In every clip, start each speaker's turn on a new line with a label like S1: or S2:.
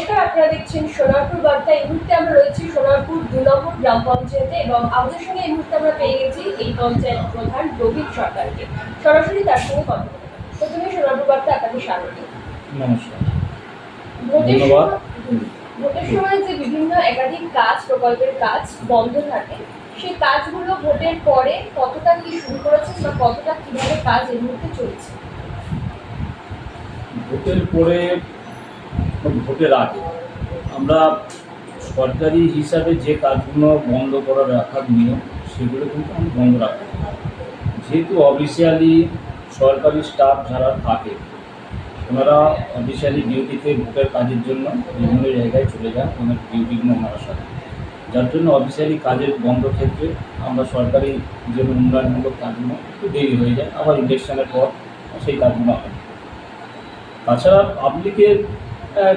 S1: নমস্কার আপনারা দেখছেন সোনারপুর বার্তা। এই মুহূর্তে আমরা রয়েছি সোনারপুর দু নম্বর গ্রাম পঞ্চায়েতে এবং আমাদের সঙ্গে এই মুহূর্তে আমরা পেয়ে গেছি এই পঞ্চায়েত প্রধান রবীন সরকারকে। সরাসরি তার সঙ্গে কথা প্রথমে সোনারপুর বার্তা আপনাকে স্বাগত।
S2: নমস্কার।
S1: ভোটের সময় যে বিভিন্ন একাধিক কাজ প্রকল্পের কাজ বন্ধ থাকে সেই কাজগুলো ভোটের পরে কতটা কি শুরু করেছেন বা কতটা কীভাবে কাজ এই মুহূর্তে চলছে?
S2: ভোটের পরে ভোটের আগে আমরা সরকারি হিসাবে যে কাজগুলো বন্ধ করা রাখার নিয়ম, সেগুলো কিন্তু আমি বন্ধ রাখি যেহেতু অফিসিয়ালি সরকারি স্টাফ যারা থাকে, ওনারা অফিসিয়ালি ডিউটিতে ভোটের কাজের জন্য বিভিন্ন জায়গায় চলে যান, ওনার ডিউটিগুলো ওনারা সাথে যার জন্য অফিসিয়ালি কাজের বন্ধ ক্ষেত্রে আমরা সরকারি যে উন্নয়নমূলক কাজগুলো একটু দেরি হয়ে যায়, আবার ইলেকশনের পর সেই কাজগুলো হয়। তাছাড়া পাবলিকের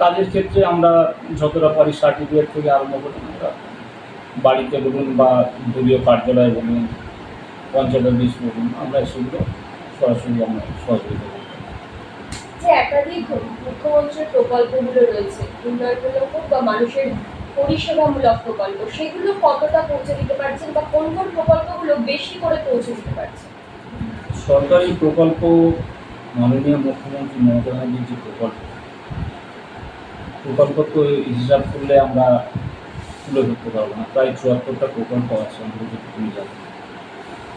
S2: কাজের ক্ষেত্রে আমরা যতটা পারি সার্টিফিকেট থেকে আরম্ভ করে আমরা বাড়িতে বলুন বা দলীয় কার্যালয়ে বলুন পঞ্চায়েত অফিস বলুন আমরা সেগুলো সরাসরি আমরা সহযোগিতা করি
S1: যে একাধিক মুখ্যমন্ত্রীর প্রকল্পগুলো রয়েছে উন্নয়নমূলক হোক বা মানুষের পরিষেবামূলক প্রকল্প সেগুলো কতটা পৌঁছে দিতে পারছেন বা কোন কোন প্রকল্পগুলো বেশি করে পৌঁছে দিতে পারছেন?
S2: সরকারি প্রকল্প মাননীয় মুখ্যমন্ত্রী মমতা ব্যানার্জির যে প্রকল্প প্রকল্প হিসাব করলে আমরা তুলে ধরতে পারব না। প্রায় চুয়াত্তরটা প্রকল্প আছে জানি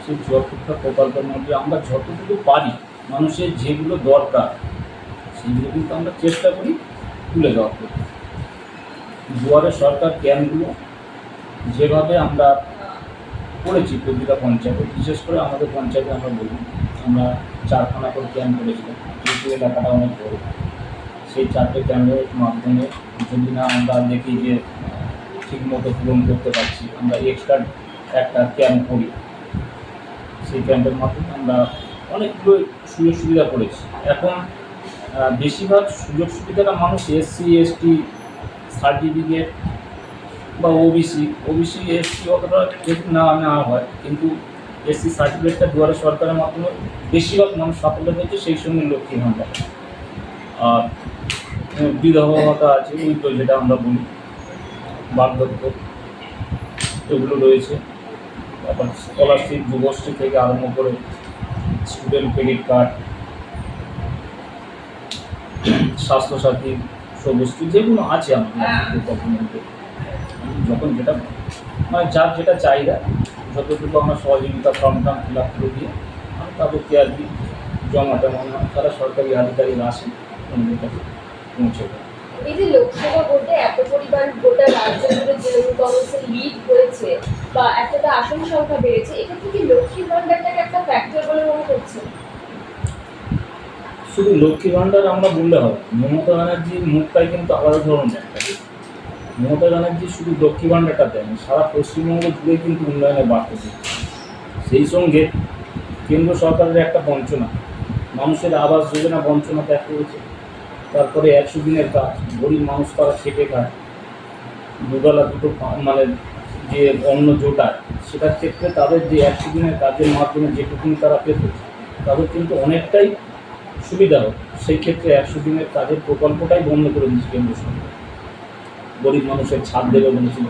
S2: সেই চুয়াত্তরটা প্রকল্পের মধ্যে আমরা যতটুকু পারি, মানুষের যেগুলো দরকার, সেগুলো কিন্তু আমরা চেষ্টা করি তুলে দেওয়ার করতে দুয়ারে সরকার ক্যাম্পগুলো যেভাবে আমরা করেছি প্রতিটা পঞ্চায়েতে, বিশেষ করে আমাদের পঞ্চায়েতে আমরা বলি, আমরা চারখানা করে ক্যাম্প করেছিলাম। যেহেতু এলাকাটা অনেক বড়। সেই চারটে ক্যাম্পের মাধ্যমে যদি না আমরা দেখি যে ঠিক মতো পূরণ করতে পারছি, আমরা এক্সট্রা একটা ক্যাম্প করি। সেই ক্যাম্পের মাধ্যমে আমরা অনেকগুলো সুযোগ সুবিধা করেছি। এখন বেশিরভাগ সুযোগ সুবিধাটা মানুষ এসসি এসটি সার্টিফিকেট বা ওবিসি ওবিসি এসসি অতটা যদি না নেওয়া হয়, কিন্তু এসসি সার্টিফিকেটটা দুয়ারে সরকারের মাধ্যমে বেশিরভাগ মানুষ সাফল্য হয়েছে সেই সঙ্গে লক্ষ্মী ভাণ্ডার। আর আহ, বিধবা ভাতা আছে তো যেটা আমরা বলি বার্ধক্য এগুলো রয়েছে। তারপর স্কলারশিপ যুবশ্রী থেকে আরম্ভ করে স্টুডেন্ট ক্রেডিট কার্ড স্বাস্থ্যসাথী সবুজটি যেগুলো আছে আমাদের ডকুমেন্টে যখন যেটা মানে যার যেটা চাহিদা যতটুকু আমরা সহযোগিতা ফর্ম টার্ম ফিল আপ করে দিয়ে তাদেরকে আর কি জমা টমা তারা সরকারি আধিকারিক আসে আমাদের পৌঁছে দেয়।
S1: এই যে লোকসভা ভোটে এত পরিমাণ গোটা রাজ্য জুড়ে তৃণমূল কংগ্রেসের লিড হয়েছে বা এতটা আসন সংখ্যা বেড়েছে এক্ষেত্রে কি লক্ষ্মী ভান্ডারটাকে একটা ফ্যাক্টর বলে মনে করছেন?
S2: শুধু লক্ষ্মী ভাণ্ডার আমরা বললে হবে মমতা ব্যানার্জির মুখটাই কিন্তু আলাদা ধরনের একটা মমতা ব্যানার্জি শুধু লক্ষ্মী ভাণ্ডারটা দেন সারা পশ্চিমবঙ্গ জুড়ে কিন্তু উন্নয়নের বার্তা দিচ্ছে সেই সঙ্গে কেন্দ্র সরকারের একটা বঞ্চনা মানুষের আবাস যোজনা বঞ্চনা ত্যাগ করেছে। তারপরে একশো দিনের কাজ, গরিব মানুষ তারা খেটে খায়। দুবেলা দুটো মানে যে অন্ন জোটায়, সেটার ক্ষেত্রে তাদের যে একশো দিনের কাজের মাধ্যমে যেটুকুনি তারা পেত, তাদের কিন্তু অনেকটাই সুবিধা হোক সেই ক্ষেত্রে একশো দিনের কাজের প্রকল্পটাই বন্ধ করে দিয়েছে কেন্দ্র সরকার। গরিব মানুষের ছাদ দেবে বলেছিল,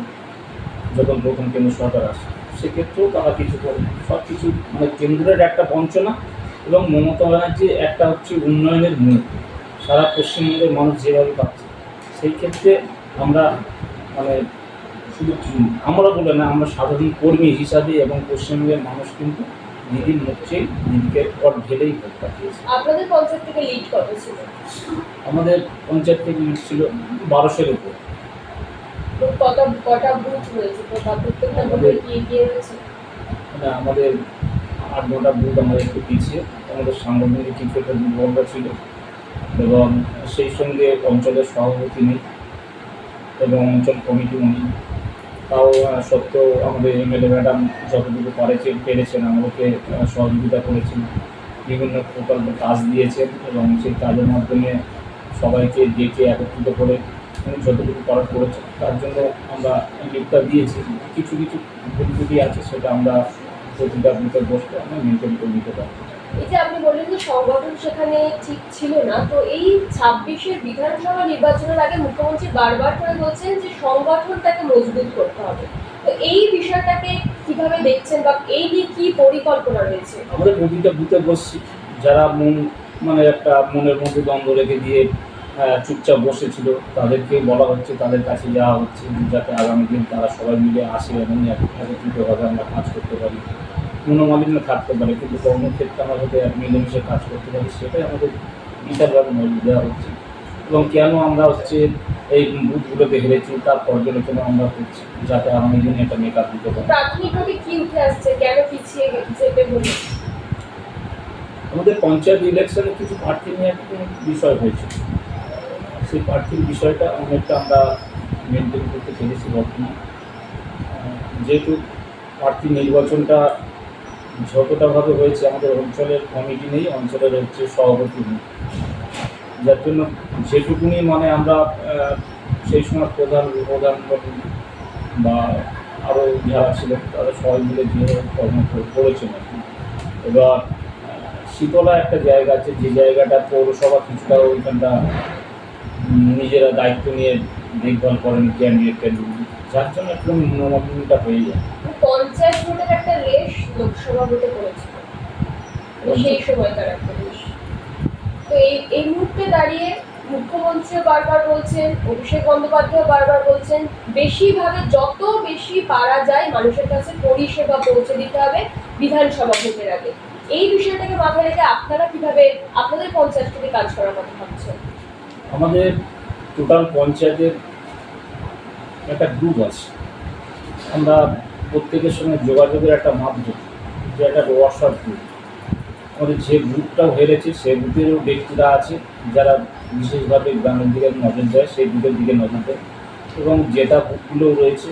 S2: যখন প্রথম কেন্দ্র সরকার আসে। সেক্ষেত্রেও তারা কিছু করে সব কিছু মানে কেন্দ্রের একটা বঞ্চনা এবং মমতা ব্যানার্জি একটা হচ্ছে উন্নয়নের মুখ। সারা পশ্চিমবঙ্গের মানুষ যেভাবে পাচ্ছে সেই ক্ষেত্রে আমরা মানে শুধু আমরা বলে না আমরা সাধারণ কর্মী হিসাবে এবং পশ্চিমবঙ্গের মানুষ কিন্তু দিদির মুখেই দিদিকে পট ঢেলেই ভোট পাঠিয়েছে।
S1: আপনাদের পঞ্চায়েত থেকে লিড কত ছিল?
S2: আমাদের পঞ্চায়েত থেকে লিড ছিল বারোশোর উপর।
S1: কটা কটা বুথ প্রত্যেকটা কি এগিয়ে রয়েছে?
S2: মানে আমাদের আট নটা বুথ আমাদের একটু পিছিয়ে। আমাদের সাংগঠনিক কিছু একটা দুর্বলতা ছিল। এবং সেই সঙ্গে অঞ্চলের সভাপতি নেই এবং অঞ্চল কমিটি নেই। তাও সত্ত্বেও আমাদের এমএলএ ম্যাডাম যতটুকু পারেছেন, পেরেছেন, আমাদেরকে সহযোগিতা করেছেন। বিভিন্ন প্রকল্পে কাজ দিয়েছেন এবং সেই কাজের মাধ্যমে সবাইকে ডেকে একত্রিত করে উনি যতটুকু করার করেছেন, তার জন্য আমরা লিপটা দিয়েছি। কিছু কিছু ভুল আছে, সেটা আমরা প্রতিটা বসতে আমরা মেনটেন করে নিতে পারব।
S1: এই আপনি বললেন যে সংগঠন সেখানে ঠিক ছিল না, তো এই ছাব্বিশের বিধানসভা নির্বাচনের আগে মুখ্যমন্ত্রী বারবার করে বলছেন যে সংগঠনটাকে মজবুত করতে হবে। তো এই বিষয়টাকে কীভাবে দেখছেন বা এই নিয়ে কি পরিকল্পনা রয়েছে?
S2: আমাদের প্রতিটা বুথে বসছি, যারা মন মানে একটা মনের মধ্যে দ্বন্দ্ব রেখে দিয়ে চুপচাপ বসেছিল, তাদেরকে বলা হচ্ছে, তাদের কাছে যাওয়া হচ্ছে, যাতে আগামী দিন তারা সবাই মিলে আসে এবং এক- একত্রিতভাবে আমরা কাজ করতে পারি। মনোমালিন্য থাকতে পারে কিন্তু কর্মক্ষেত্রে আমরা যাতে এক মিলেমিশে কাজ করতে পারি সেটাই আমাদের বিশালভাবে নজর দেওয়া হচ্ছে এবং কেন আমরা হচ্ছে এই বুথগুলোকে হেরেছি তার পর্যালোচনা আমরা করছি যাতে আগামী দিনে একটা মেকআপ দিতে পারি।
S1: প্রাথমিকভাবে কি উঠে আসছে? কেন পিছিয়ে যেতে
S2: আমাদের পঞ্চায়েত ইলেকশনে কিছু প্রার্থী নিয়ে একটা বিষয় হয়েছে। সেই প্রার্থীর বিষয়টা অনেকটা আমরা মেনটেন করতে পেরেছি বর্তমানে। যেহেতু প্রার্থী নির্বাচনটা যতটাভাবে হয়েছে, আমাদের অঞ্চলের কমিটি নেই, অঞ্চলের হচ্ছে সভাপতি নেই। যার জন্য যেটুকুনি মানে আমরা সেই সময় প্রধান প্রধান বা আরও যারা ছিলেন, তারা সবাই মিলে যে কর্ম করেছেন এবার শীতলা একটা জায়গা আছে, যে জায়গাটা পৌরসভা কিছুটা ওইখানটা নিজেরা দায়িত্ব নিয়ে দেখভাল করেন ক্যান্ডিডেট ক্যান্ডিডেট যার জন্য একটু মনোমালিন্যটা হয়ে যায়।
S1: ভোটে পড়েছিল মানে সেই সময়কার একটা রেশ তো এই এই মুহূর্তে দাঁড়িয়ে মুখ্যমন্ত্রীও বারবার বলছেন, অভিষেক বন্দ্যোপাধ্যায় বারবার বলছেন বেশিভাবে যত বেশি পারা যায় মানুষের কাছে পরিষেবা পৌঁছে দিতে হবে বিধানসভা ভোটের আগে। এই বিষয়টাকে মাথায় রেখে আপনারা কীভাবে, আপনাদের পঞ্চায়েত থেকে কাজ করার কথা ভাবছেন?
S2: আমাদের টোটাল পঞ্চায়েতের একটা গ্রুপ আছে। আমরা প্রত্যেকের সঙ্গে যোগাযোগের একটা মাধ্যম। যে একটা হোয়াটসঅ্যাপ গ্রুপ আমাদের যে গ্রুপটাও হেরেছে সেই গ্রুপেরও ব্যক্তিরা আছে, যারা বিশেষভাবে গ্রামের দিকে নজর দেয়, সেই গ্রুপের দিকে নজর দেয়। এবং যেটা গ্রুপগুলো রয়েছে,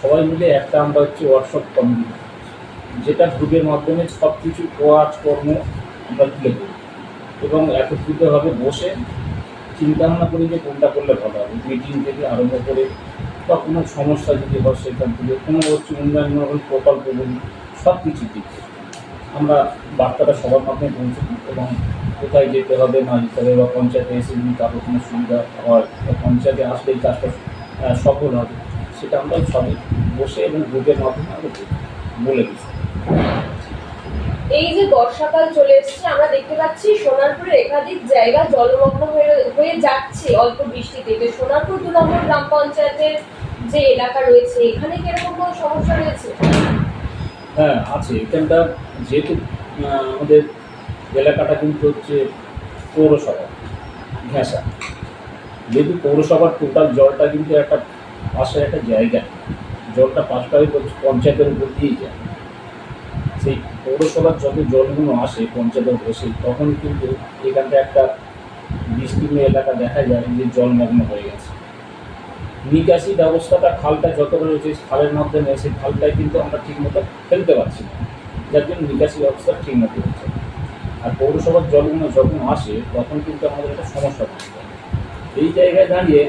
S2: সবাই মিলে একটা আমরা হচ্ছে হোয়াটসঅ্যাপ কমিটি যেটা গ্রুপের মাধ্যমে সব কিছু কাজকর্ম আমরা তুলে ধরি। এবং একত্রিতভাবে বসে চিন্তা ভাবনা করি যে কোনটা করলে ভালো হবে। মিটিং থেকে আরম্ভ করে বা কোনো সমস্যা যদি হয় সেখান থেকে, কোনো হচ্ছে উন্নয়ন প্রকল্প বলি সব কিছু দিক আমরা বার্তাটা সবার মাধ্যমে পৌঁছে দিই এবং কোথায় যেতে হবে না যেতে হবে বা পঞ্চায়েতে এসে যদি কারোর কোনো সুবিধা হয় বা পঞ্চায়েতে আসলে এই কাজটা সফল হবে, সেটা আমরা সবই বসে এবং গ্রুপের মাধ্যমে আমরা বলে দিচ্ছি।
S1: এই যে বর্ষাকাল চলে এসেছে, আমরা দেখতে পাচ্ছি সোনারপুরের একাধিক জায়গা জলমগ্ন হয়ে যাচ্ছে অল্প বৃষ্টিতে। তো সোনারপুর দু নম্বর গ্রাম পঞ্চায়েতের যে এলাকা রয়েছে, এখানে কি এরকম কোনো সমস্যা রয়েছে?
S2: হ্যাঁ আছে। এখানটা যেহেতু আমাদের এলাকাটা কিন্তু হচ্ছে পৌরসভা, ঘেঁষা। যেহেতু পৌরসভার টোটাল জলটা কিন্তু একটা পাশে একটা জায়গা। জলটা পাশটা পঞ্চায়েতের উপর দিয়েই যায়। সেই পৌরসভার যত জলগুলো আসে পঞ্চায়েতের বসে তখন কিন্তু এখানটা একটা বিস্তীর্ণ এলাকা দেখা যায় যে জলমগ্ন হয়ে গেছে। নিকাশি ব্যবস্থাটা খালটা যতটা রয়েছে খালের মাধ্যমে সেই খালটাই কিন্তু আমরা ঠিকমতো ফেলতে পারছি না। যার জন্য নিকাশি ব্যবস্থা ঠিক মতো হচ্ছে আর পৌরসভার জলগুলো যখন আসে, তখন কিন্তু আমাদের একটা সমস্যা হচ্ছে। এই জায়গায় দাঁড়িয়ে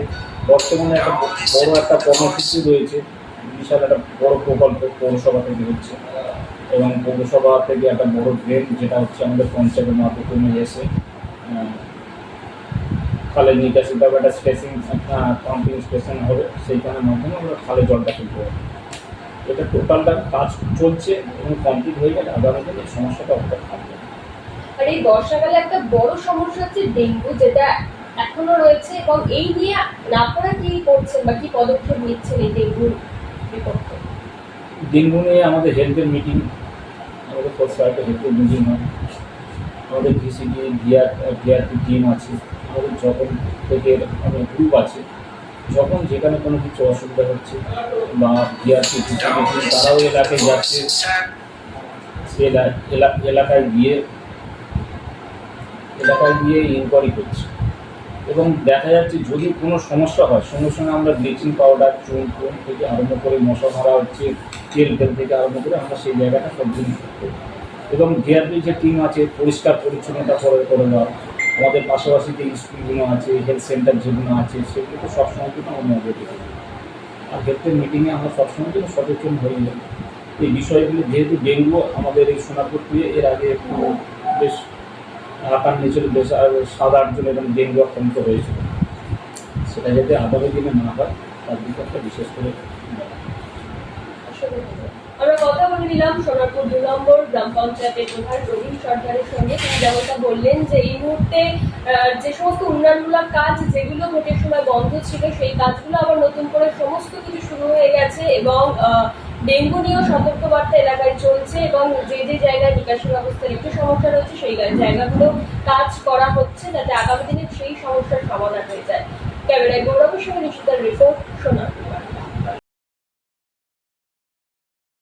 S2: বর্তমানে একটা বড় একটা কর্মসূচি রয়েছে, বিশাল একটা বড় প্রকল্প পৌরসভা থেকে হচ্ছে। এবং পৌরসভা থেকে একটা বড় ড্রেন যেটা হচ্ছে আমাদের পঞ্চায়েতের মাধ্যমে এসে খালের নিকাশি বা একটা স্পেসিং পাম্পিং স্টেশন হবে সেইখানের মাধ্যমে আমরা খালে জলটা তুলতে হবে এটা টোটালটা কাজ চলছে এবং কমপ্লিট হয়ে গেলে আগামী দিনে সমস্যাটা অতটা থাকবে
S1: আর এই বর্ষাকালে একটা বড় সমস্যা হচ্ছে ডেঙ্গু যেটা এখনও রয়েছে এবং এই নিয়ে আপনারা কি করছেন বা কি পদক্ষেপ নিচ্ছেন এই ডেঙ্গুর বিপক্ষে?
S2: ডেঙ্গু নিয়ে আমাদের হেলথের মিটিং আমাদের একটা হেলথের মিটিং হয়। আমাদের ভিসিডি ভিআর ভিআরপি টিম আছে। আমাদের যখন থেকে আমাদের গ্রুপ আছে যখন যেখানে কোনো কিছু অসুবিধা হচ্ছে বা টিম তারাও এলাকায় যাচ্ছে। সে এলাকায় গিয়ে এলাকায় গিয়ে ইনকোয়ারি করছে। এবং দেখা যাচ্ছে যদি কোনো সমস্যা হয় সঙ্গে সঙ্গে আমরা ব্লিচিং পাউডার চুন টুন থেকে আরম্ভ করে মশা মারা হচ্ছে তেল তেল থেকে আরম্ভ করে আমরা সেই জায়গাটা সব জিনিস এবং ডিআরপি যে টিম আছে পরিষ্কার পরিচ্ছন্নতা করে করে দেওয়া আমাদের পাশাপাশি যে স্কুলগুলো আছে হেলথ সেন্টার যেগুলো আছে, সেগুলো তো সবসময় কিন্তু আমরা নজর দিতে আর হেলথের মিটিংয়ে আমরা সবসময় কিন্তু সচেতন হয়ে যাই এই বিষয়গুলি যেহেতু ডেঙ্গু আমাদের এই সোনারপুর দিয়ে, এর আগে একটু বেশ আকার নিয়েছিল বেশ সাত আটজন এরকম ডেঙ্গু আক্রান্ত হয়েছিল। সেটা যাতে আগামী দিনে না হয়, তার দিকে একটা বিশেষ করে
S1: বলে নিলাম সোনারপুর দু নম্বর গ্রাম পঞ্চায়েতের প্রধান রবীন সরকারের সঙ্গে তিনি যেমনটা বললেন যে এই মুহূর্তে যে সমস্ত উন্নয়নমূলক কাজ যেগুলো ভোটের সময় বন্ধ ছিল, সেই কাজগুলো আবার নতুন করে সমস্ত কিছু শুরু হয়ে গেছে এবং ডেঙ্গু নিয়েও সতর্কবার্তা এলাকায় চলছে এবং যে যে জায়গায় নিকাশি ব্যবস্থার একটু সমস্যা রয়েছে, সেই জায়গাগুলো কাজ করা হচ্ছে যাতে আগামী দিনে সেই সমস্যার সমাধান হয়ে যায়। ক্যামেরায় গৌরবের সঙ্গে নিশ্চিতার রিপোর্ট শোনা